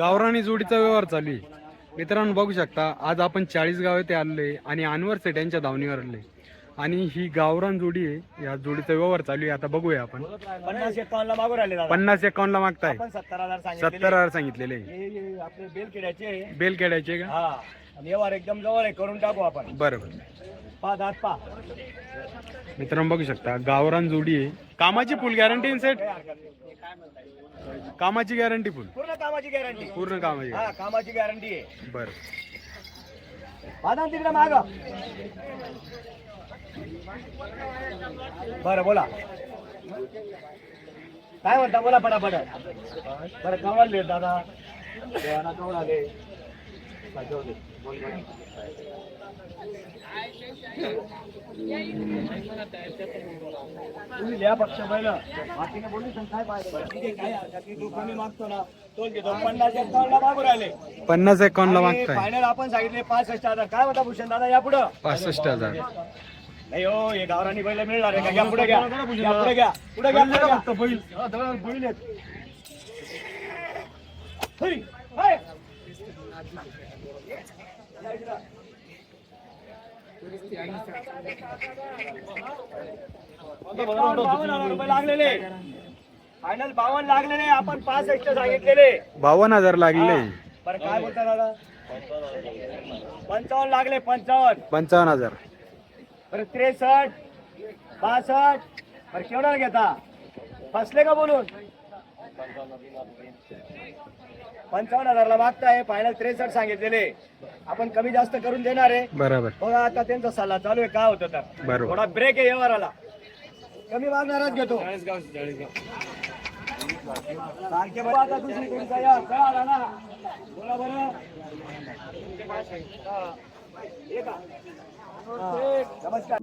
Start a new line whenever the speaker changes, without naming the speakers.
गावरानी जोडीचा व्यवहार चालू आहे. मित्रांनो बघू शकता आज आपण चाळीस गाव ते आलोय आणि अनवर सेट यांच्या धावणीवर आलोय आणि ही गावरान जोडी आहे या जोडीचा व्यवहार चालू आहे. आता बघूया आपण.
पन्नास एकावन्न मागून राहिले दादा.
पन्नास एकावन्न ला मागताय.
आपण सत्तर हजार सांगितले
सत्तर हजार सांगितलेले
हे हे आपले बेल किड्याचे
बेल का?
हा. आणि व्यवहार एकदम जवळ आहे. करून टाकू आपण.
बरोबर.
पा दात पा
मित्रांनो बघू शकता गावरान जोडी आहे. कामाची फुल गॅरंटी सेट. कामाची गॅरंटी फुल
पूर्ण कामाची गॅरंटी
पूर्ण कामाची
हा कामाची गॅरंटी आहे.
बरं.
पादा तिकडे माग. बरं बोला. काय म्हणता बोला पटापट. बरं कवळले दादा. देवाना कवळाले तुम्ही लिहा पक्ष पहिलं. बाकीने बोलली काय पाहिजे? काय हरकत नाही. तू कमी मागतो ना. तो घेतो पन्नास एकावन्नला मागू राहिले.
पन्नास एकावन्न ला मागताय.
फायनल आपण सांगितले पासष्ट हजार. काय म्हणता भूषण दादा या पुढं?
पासष्ट हजार.
नाही हो हे गावरानी बैल मिळणार आहे का? घ्या पुढे घ्या. घ्या, पुढे घ्या. पुढे घ्या पुढे घ्या. बैल. हेय, हेय. एकावन्न, बावन्न हजार रुपये लागलेले फायनल बावन्न लागलेले आपण पासष्ट सांगितलेले.
बावन्न हजार लागले.
बरं काय बोलता दादा? पंचावन्न लागले पंचावन्न.
पंचावन्न हजार.
बरं त्रेसष्ट बासष्ट. बरं केवढा घेता? फसले का बोलून? पंचावन्न हजारला मागताय फायनल त्रेसष्ट सांगितलेले. आपण कमी जास्त करून देणार आहे.
बरोबर.
बघा आता त्यांचा सल्ला चालू आहे काय होतं तर
बरोबर.
थोडा ब्रेक आहे व्यवहाराला. कमी मागणारच घेतो. सारखे बघा आता दुसरी कोणता या काय आला ना. बोला बरं. का? नमस्कार.